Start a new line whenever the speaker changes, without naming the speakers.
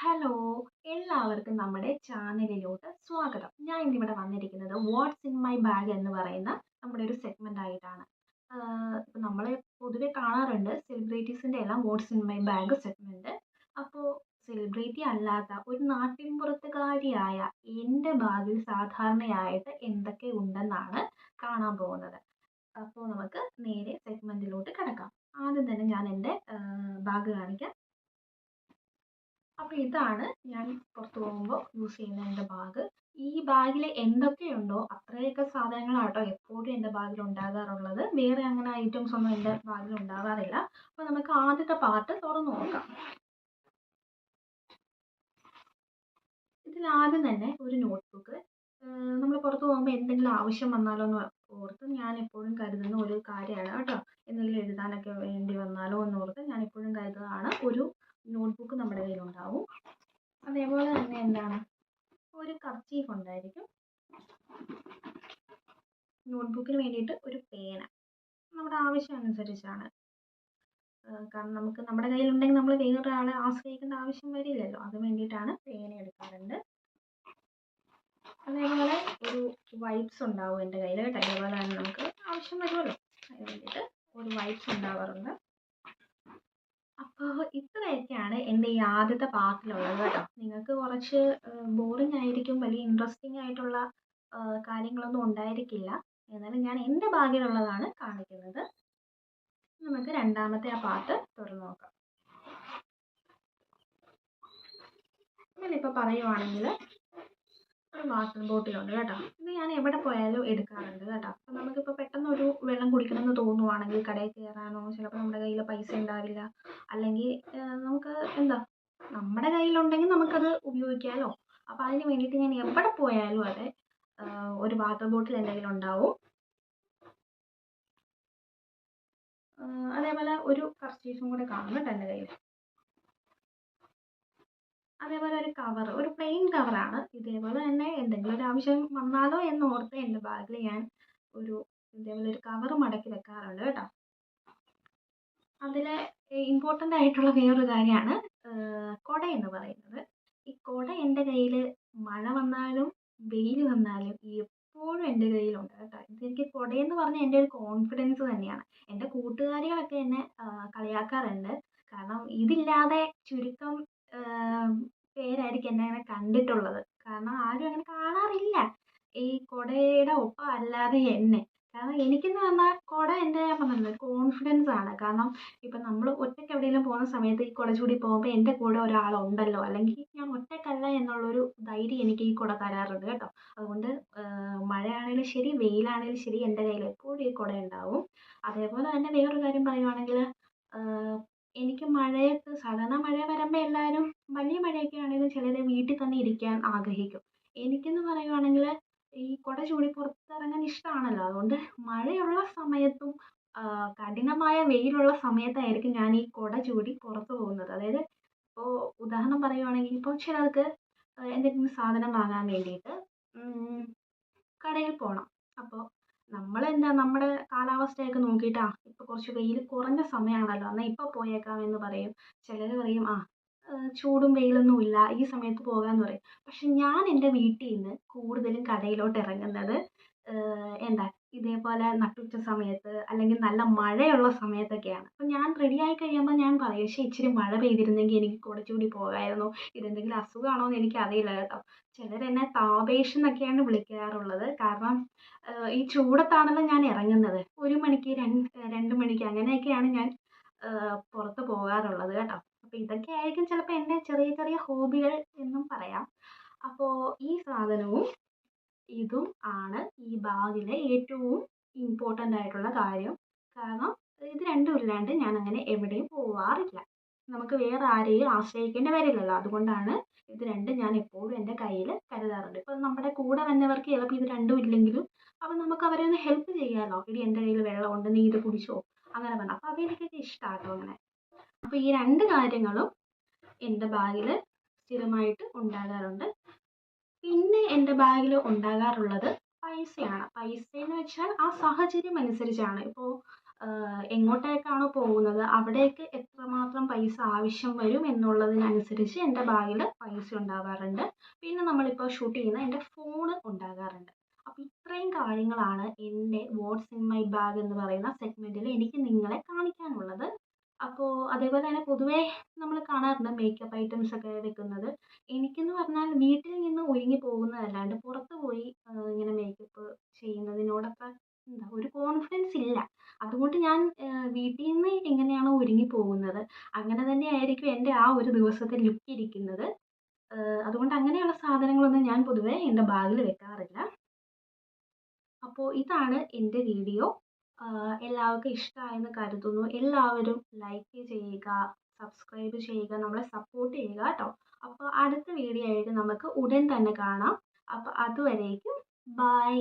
Hello എല്ലാവർക്കും നമ്മുടെ ചാനലിലോട്ട് സ്വാഗതം. ഞാൻ ഇന്നിവിടെ വന്നിരിക്കുന്നത് വാട്ട്സ് ഇൻ മൈ ബാഗ് എന്ന് പറയുന്ന നമ്മുടെ ഒരു സെഗ്മെന്റ് ആയിട്ടാണ്. ഇപ്പം നമ്മൾ പൊതുവെ കാണാറുണ്ട് സെലിബ്രിറ്റീസിന്റെ എല്ലാം what's in my bag segment അപ്പോ സെലിബ്രിറ്റി അല്ലാത്ത ഒരു നാട്ടിൻപുറത്തുകാരിയായ എന്റെ ബാഗിൽ സാധാരണയായിട്ട് എന്തൊക്കെ ഉണ്ടെന്നാണ് കാണാൻ പോകുന്നത്. അപ്പോൾ നമുക്ക് നേരെ സെഗ്മെന്റിലോട്ട് കിടക്കാം. ആദ്യം തന്നെ ഞാൻ എന്റെ ബാഗ് കാണിക്കാം. അപ്പോൾ ഇതാണ് ഞാൻ പുറത്തു പോകുമ്പോൾ യൂസ് ചെയ്യുന്ന എന്റെ ബാഗ് ഈ ബാഗിൽ എന്തൊക്കെയുണ്ടോ അത്രയൊക്കെ സാധനങ്ങളാട്ടോ എപ്പോഴും എന്റെ ബാഗിൽ ഉണ്ടാകാറുള്ളത്. വേറെ അങ്ങനെ ഐറ്റംസ് ഒന്നും എന്റെ ബാഗിൽ ഉണ്ടാകാറില്ല. അപ്പോൾ നമുക്ക് ആദ്യത്തെ പാർട്ട് തുറന്നു നോക്കാം. ഇതിൽ ആദ്യം തന്നെ ഒരു നോട്ട്ബുക്ക് നമ്മൾ പുറത്തു പോകുമ്പോൾ എന്തെങ്കിലും ആവശ്യം വന്നാലോ എന്ന് ഓർത്ത് ഞാൻ എപ്പോഴും കരുതുന്ന ഒരു കാര്യമാണ് കേട്ടോ. എന്തെങ്കിലും എഴുതാനൊക്കെ വേണ്ടി വന്നാലോ എന്ന് ഓർത്ത് ഞാൻ എപ്പോഴും കരുതുന്നതാണ് ഒരു നോട്ട്ബുക്ക് നമ്മുടെ കയ്യിലുണ്ടാവും. അതേപോലെ തന്നെ എന്താണ്? ഒരു കർച്ചീഫ് ഉണ്ടായിരിക്കും. നോട്ട്ബുക്കിന് വേണ്ടിയിട്ട് ഒരു പേന. നമ്മുടെ ആവശ്യം അനുസരിച്ചാണ്. കാരണം നമുക്ക് നമ്മുടെ കയ്യിലുണ്ടെങ്കിൽ നമ്മൾ വേറൊരാളെ ആശ്രയിക്കേണ്ട ആവശ്യം വരില്ലല്ലോ. അത് വേണ്ടിയിട്ടാണ് പേന എടുക്കാറുണ്ട്. അതേപോലെ ഒരു വൈപ്സ് ഉണ്ടാവും എന്റെ കയ്യിൽ കേട്ടോ. അതേപോലെ തന്നെ നമുക്ക് ആവശ്യം വരുമല്ലോ. അതിന് വേണ്ടിയിട്ട് ഒരു വൈപ്സ് ഉണ്ടാവാറുണ്ട്. അപ്പോൾ ഇത്രയൊക്കെയാണ് എന്റെ ഈ ആദ്യത്തെ പാർട്ടിലുള്ളത് കേട്ടോ. നിങ്ങൾക്ക് കുറച്ച് ബോറിംഗ് ആയിരിക്കും വലിയ ഇൻട്രസ്റ്റിംഗ് ആയിട്ടുള്ള കാര്യങ്ങളൊന്നും ഉണ്ടായിരിക്കില്ല. എന്നാലും ഞാൻ എന്റെ ഭാഗ്യമുള്ളതാണ് കാണിക്കുന്നത്. നമുക്ക് രണ്ടാമത്തെ ആ പാർട്ട് തുറന്നു നോക്കാം. ഇപ്പോൾ പറയുവാണെങ്കിൽ ഒരു വാട്ടർ ബോട്ടിലുണ്ട് കേട്ടോ. ഇത് ഞാൻ എവിടെ പോയാലും എടുക്കാറുണ്ട് കേട്ടോ. അപ്പം നമുക്കിപ്പോൾ പെട്ടെന്ന് ഒരു വെള്ളം കുടിക്കണമെന്ന് തോന്നുവാണെങ്കിൽ കടയിൽ കയറാനോ ചിലപ്പോൾ നമ്മുടെ കയ്യിൽ പൈസ ഉണ്ടാവില്ല. അല്ലെങ്കിൽ നമുക്ക് എന്താ നമ്മുടെ കയ്യിലുണ്ടെങ്കിൽ നമുക്കത് ഉപയോഗിക്കാമല്ലോ അപ്പോൾ അതിന് വേണ്ടിയിട്ട് ഞാൻ എവിടെ പോയാലും അതെ ഒരു വാട്ടർ ബോട്ടിൽ എന്തെങ്കിലും കയ്യിലുണ്ടാവും അതേപോലെ ഒരു കർച്ചീഫും കൂടെ കാണും കേട്ടോ എന്റെ കയ്യിൽ അതേപോലെ ഒരു കവർ ഒരു പ്ലെയിൻ കവറാണ് ഇതേപോലെ തന്നെ എന്തെങ്കിലും ഒരു ആവശ്യം വന്നാലോ എന്ന് ഓർത്ത് എന്റെ ബാഗിൽ ഞാൻ ഒരു ഇതേപോലെ ഒരു കവർ മടക്കി വെക്കാറുണ്ട് കേട്ടോ. അതിൽ ഇമ്പോർട്ടന്റ് ആയിട്ടുള്ള വേറൊരു കാര്യമാണ് കുട എന്ന് പറയുന്നത്. ഈ കുട എന്റെ കയ്യിൽ മഴ വന്നാലും വെയിൽ വന്നാലും എപ്പോഴും എന്റെ കയ്യിലുണ്ട് കേട്ടോ. ഇതെനിക്ക് കുടയെന്ന് പറഞ്ഞാൽ എന്റെ ഒരു കോൺഫിഡൻസ് തന്നെയാണ്. എന്റെ കൂട്ടുകാരികളൊക്കെ എന്നെ കളിയാക്കാറുണ്ട്. കാരണം ഇതില്ലാതെ ചുരുക്കം പേരായിരിക്കും എന്നെ അങ്ങനെ കണ്ടിട്ടുള്ളത്. കാരണം ആരും അങ്ങനെ കാണാറില്ല. ഈ കുടയുടെ ഒപ്പം അല്ലാതെ എന്നെ. കാരണം എനിക്കെന്ന് പറഞ്ഞാൽ കുട എന്റെ ഞാൻ പറഞ്ഞല്ലോ കോൺഫിഡൻസ് ആണ്. കാരണം ഇപ്പം നമ്മൾ ഒറ്റയ്ക്ക് എവിടെയെങ്കിലും പോകുന്ന സമയത്ത് ഈ കുട ചൂടി പോകുമ്പോൾ എന്റെ കൂടെ ഒരാളുണ്ടല്ലോ. അല്ലെങ്കിൽ ഞാൻ ഒറ്റയ്ക്കല്ല എന്നുള്ളൊരു ധൈര്യം എനിക്ക് ഈ കുട തരാറുണ്ട് കേട്ടോ. അതുകൊണ്ട് മഴയാണെങ്കിലും ശരി വെയിലാണെങ്കിലും ശരി എന്റെ കയ്യിൽ എപ്പോഴും ഈ കുട ഉണ്ടാവും. അതേപോലെ തന്നെ വേറൊരു കാര്യം പറയുവാണെങ്കിൽ എനിക്ക് മഴയത്ത് സാധാരണ മഴ വരുമ്പോൾ എല്ലാവരും വലിയ മഴയൊക്കെ ആണെങ്കിലും ചിലർ വീട്ടിൽ തന്നെ ഇരിക്കാൻ ആഗ്രഹിക്കും. എനിക്കെന്ന് പറയുവാണെങ്കിൽ ഈ കുട ചൂടി പുറത്തിറങ്ങാൻ ഇഷ്ടമാണല്ലോ അതുകൊണ്ട് മഴയുള്ള സമയത്തും കഠിനമായ വെയിലുള്ള സമയത്തായിരിക്കും ഞാൻ ഈ കുട ചൂടി പുറത്ത് പോകുന്നത്. അതായത് ഇപ്പോൾ ഉദാഹരണം പറയുവാണെങ്കിൽ ഇപ്പോൾ ചിലർക്ക് എന്തെങ്കിലും സാധനം വാങ്ങാൻ വേണ്ടിയിട്ട് കടയിൽ പോകണം അപ്പോൾ നമ്മളെന്താ നമ്മുടെ കാലാവസ്ഥയൊക്കെ നോക്കിയിട്ട് ആ കുറച്ച് വെയിൽ കുറഞ്ഞ സമയമാണല്ലോ എന്നാൽ ഇപ്പോൾ പോയേക്കാം എന്ന് പറയും. ചിലർ പറയും ആ ചൂടും വെയിലൊന്നും ഇല്ല ഈ സമയത്ത് പോകാമെന്ന് പറയും. പക്ഷെ ഞാൻ എന്റെ വീട്ടിൽ നിന്ന് കൂടുതലും കടയിലോട്ട് ഇറങ്ങുന്നത് എന്താ ഇതേപോലെ നട്ടുച്ച സമയത്ത് അല്ലെങ്കിൽ നല്ല മഴയുള്ള സമയത്തൊക്കെയാണ്. അപ്പം ഞാൻ റെഡി ആയി കഴിയുമ്പോൾ ഞാൻ പറയും പക്ഷേ ഇച്ചിരി മഴ പെയ്തിരുന്നെങ്കിൽ എനിക്ക് കുറച്ചുകൂടി ചൂടി പോകാമായിരുന്നു ഇതെന്തെങ്കിലും അസുഖമാണോ എന്ന് എനിക്കറിയില്ല കേട്ടോ. ചിലർ എന്നെ താപേഷ് എന്നൊക്കെയാണ് വിളിക്കാറുള്ളത്. കാരണം ഈ ചൂടത്താണല്ലോ ഞാൻ ഇറങ്ങുന്നത്. ഒരു മണിക്ക് രണ്ട് രണ്ട് മണിക്ക് അങ്ങനെയൊക്കെയാണ് ഞാൻ പുറത്ത് പോകാറുള്ളത് കേട്ടോ. അപ്പോൾ ഇതൊക്കെ ആയിരിക്കും ചിലപ്പോൾ എന്റെ ചെറിയ ചെറിയ ഹോബികൾ എന്നും പറയാം. അപ്പോൾ ഈ സാധനവും ഇതും ആണ് ഈ ബാഗിലെ ഏറ്റവും ഇമ്പോർട്ടന്റ് ആയിട്ടുള്ള കാര്യം. കാരണം ഇത് രണ്ടും ഇല്ലാണ്ട് ഞാൻ അങ്ങനെ എവിടെയും പോവാറില്ല. നമുക്ക് വേറെ ആരെയും ആശ്രയിക്കേണ്ടി വരില്ലല്ലോ. അതുകൊണ്ടാണ് ഇത് രണ്ടും ഞാൻ എപ്പോഴും എന്റെ കയ്യിൽ കരുതാറുണ്ട്. ഇപ്പോൾ നമ്മുടെ കൂടെ വന്നവർക്ക് ചിലപ്പോൾ ഇത് രണ്ടും ഇല്ലെങ്കിലും അപ്പോൾ നമുക്ക് അവരെ ഒന്ന് ഹെൽപ്പ് ചെയ്യാമല്ലോ എടി എന്റെ കയ്യിൽ വെള്ളമുണ്ട് നീ ഇത് കുടിച്ചോ? അങ്ങനെ പറഞ്ഞു. അപ്പോൾ അതെനിക്കൊക്കെ ഇഷ്ടമാണ് കേട്ടോ അങ്ങനെ. അപ്പോൾ ഈ രണ്ട് കാര്യങ്ങളും എന്റെ ബാഗിൽ സ്ഥിരമായിട്ട് ഉണ്ടാകാറുണ്ട്. പിന്നെ എന്റെ ബാഗിൽ ഉണ്ടാകാറുള്ളത് പൈസയാണ്. പൈസ എന്ന് വെച്ചാൽ ആ സാഹചര്യം അനുസരിച്ചാണ്. ഇപ്പോൾ എങ്ങോട്ടേക്കാണോ പോകുന്നത് അവിടേക്ക് എത്രമാത്രം പൈസ ആവശ്യം വരും എന്നുള്ളതിനനുസരിച്ച് എന്റെ ബാഗിൽ പൈസ ഉണ്ടാകാറുണ്ട് പിന്നെ നമ്മളിപ്പോൾ ഷൂട്ട് ചെയ്യുന്ന എന്റെ ഫോൺ ഉണ്ടാകാറുണ്ട്. അപ്പോൾ ഇത്രയും കാര്യങ്ങളാണ് എന്റെ വാട്ട്സ് ഇൻ മൈ ബാഗ് എന്ന് പറയുന്ന സെഗ്മെന്റിൽ എനിക്ക് നിങ്ങളെ കാണിക്കാനുള്ളത്. അപ്പോൾ അതേപോലെ തന്നെ പൊതുവേ നമ്മൾ കാണാറുണ്ട് മേക്കപ്പ് ഐറ്റംസ് ഒക്കെ വെക്കുന്നത്. എനിക്കെന്ന് പറഞ്ഞാൽ വീട്ടിൽ നിന്ന് ഒരുങ്ങി പോകുന്നതല്ലാണ്ട് പുറത്ത് പോയി ഇങ്ങനെ മേക്കപ്പ് ചെയ്യുന്നതിനോടൊക്കെ എന്താ ഒരു കോൺഫിഡൻസ് ഇല്ല. അതുകൊണ്ട് ഞാൻ വീട്ടിൽ നിന്ന് എങ്ങനെയാണോ ഒരുങ്ങി പോകുന്നത് അങ്ങനെ തന്നെ ആയിരിക്കും എന്റെ ആ ഒരു ദിവസത്തെ ലുക്ക് ഇരിക്കുന്നത്. അതുകൊണ്ട് അങ്ങനെയുള്ള സാധനങ്ങളൊന്നും ഞാൻ പൊതുവേ എന്റെ ബാഗിൽ വെക്കാറില്ല. അപ്പോൾ ഇതാണ് എന്റെ വീഡിയോ. എല്ലാവർക്കും ഇഷ്ടമായെന്ന് കരുതുന്നു. എല്ലാവരും ലൈക്ക് ചെയ്യുക സബ്സ്ക്രൈബ് ചെയ്യുക നമ്മളെ സപ്പോർട്ട് ചെയ്യുക കേട്ടോ. അപ്പോൾ അടുത്ത വീഡിയോ ആയിട്ട് നമുക്ക് ഉടൻ തന്നെ കാണാം. അപ്പോൾ അതുവരേക്കും ബൈ